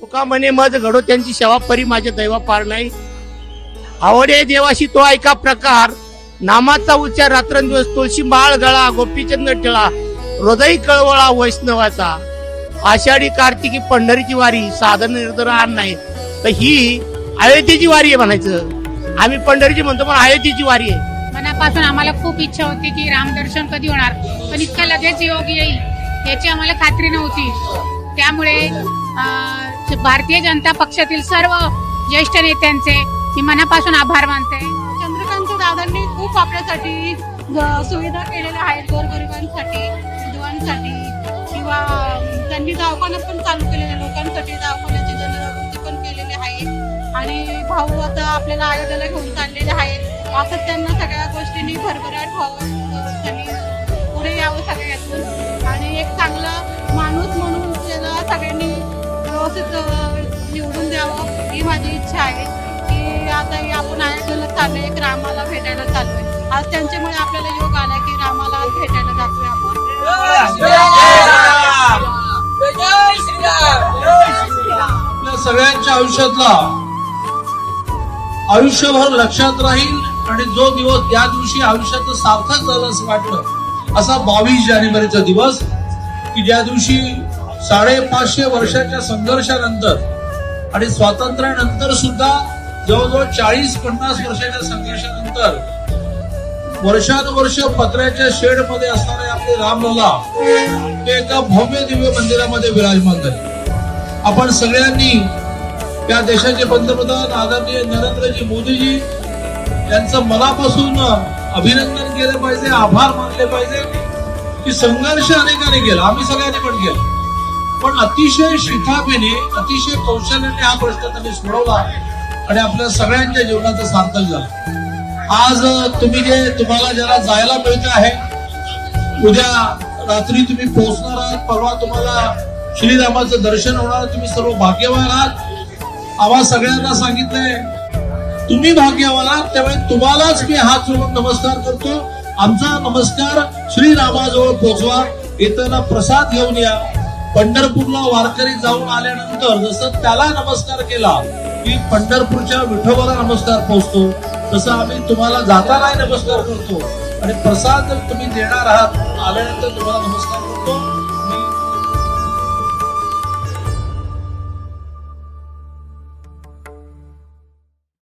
तुका म्हणे मज घडो त्यांची सेवा परी माझे दैवा पार नाही. आवडे देवाशी तो ऐका प्रकार. नामाचा उच्चार रात्रंदिवस तुळशी माळ गळा गोपीचंद टिळा हृदय कळवळा वैष्णवाचा. आषाढी कार्तिकी पंढरीची वारी साधन निर्धार नाही. तर ही अयोध्येची वारी आहे म्हणायचं. आम्ही पंढरीची म्हणतो पण अयोध्येची वारी आहे. मनापासून आम्हाला खूप इच्छा होती की रामदर्शन कधी होणार पण इतक्या लगेच योग येईल याची आम्हाला खात्री नव्हती. त्यामुळे भारतीय जनता पक्षातील सर्व ज्येष्ठ नेत्यांचे मी मनापासून आभार मानते. चंद्रकांत दादांनी खूप आपल्यासाठी सुविधा केलेल्या आहेत गोरगरिबांसाठी विधवांसाठी किंवा त्यांनी दवाखाना पण चालू केलेले लोकांसाठी दवाखान्याची जनजागृती पण केलेली आहे. आणि भाऊ आता आपल्याला आयोध्याला घेऊन चाललेले आहेत. असंच त्यांना सगळ्या गोष्टींनी भरभराट व्हावं त्यांनी पुढे यावं सगळ्यातून. आणि एक चांगला माणूस म्हणून व्यवस्थित निवडून द्यावं ही माझी इच्छा आहे. की आता आपण आयोजनात चाललोय एक रामाला भेटायला चाललोय आज त्यांच्यामुळे आपल्याला योग आला की रामाला भेटायला जातोय आपण. आपल्या सगळ्यांच्या आयुष्यातला आयुष्यभर लक्षात राहील आणि जो दिवस त्या दिवशी आयुष्यात सार्थक झालं असं वाटलं असा बावीस जानेवारीचा दिवस की ज्या दिवशी साडेपाचशे वर्षाच्या संघर्षानंतर आणि स्वातंत्र्यानंतर सुद्धा जवळजवळ चाळीस पन्नास वर्षाच्या संघर्षानंतर वर्षानुवर्ष पत्र्याच्या शेडमध्ये असणारे आपले रामलला ते एका भव्य दिव्य मंदिरामध्ये विराजमान झाले. आपण सगळ्यांनी या देशाचे पंतप्रधान आदरणीय नरेंद्रजी मोदीजी यांचं मनापासून अभिनंदन केलं पाहिजे आभार मानले पाहिजे की संघर्ष अनेकाने केला. आम्ही सगळ्यांनी पण केला. पण अतिशय शिथापीने अतिशय कौशल्याने हा प्रश्न त्यांनी सोडवला आणि आपल्या सगळ्यांच्या जीवनाचं सार्थक झालं. आज तुम्ही जे तुम्हाला ज्याला जायला मिळत आहे उद्या रात्री तुम्ही पोहोचणार आहात परवा तुम्हाला श्रीरामाचं दर्शन होणार तुम्ही सर्व भाग्यवान आहात. आम्हा सगळ्यांना सांगितलंय तुम्ही भाग्यवान आहात त्यामुळे तुम्हालाच मी हात जोडून नमस्कार करतो. आमचा नमस्कार श्रीरामाजवळ पोहोचवा. येताना प्रसाद घेऊन या. पंढरपूरला वारकरी जाऊन आल्यानंतर जसं त्याला नमस्कार केला की पंढरपूरच्या विठोबाला नमस्कार पोहोचतो. तसं आम्ही तुम्हाला जातानाही नमस्कार करतो. आणि प्रसाद तुम्ही देणार आहात आल्यानंतर तुम्हाला नमस्कार करतो.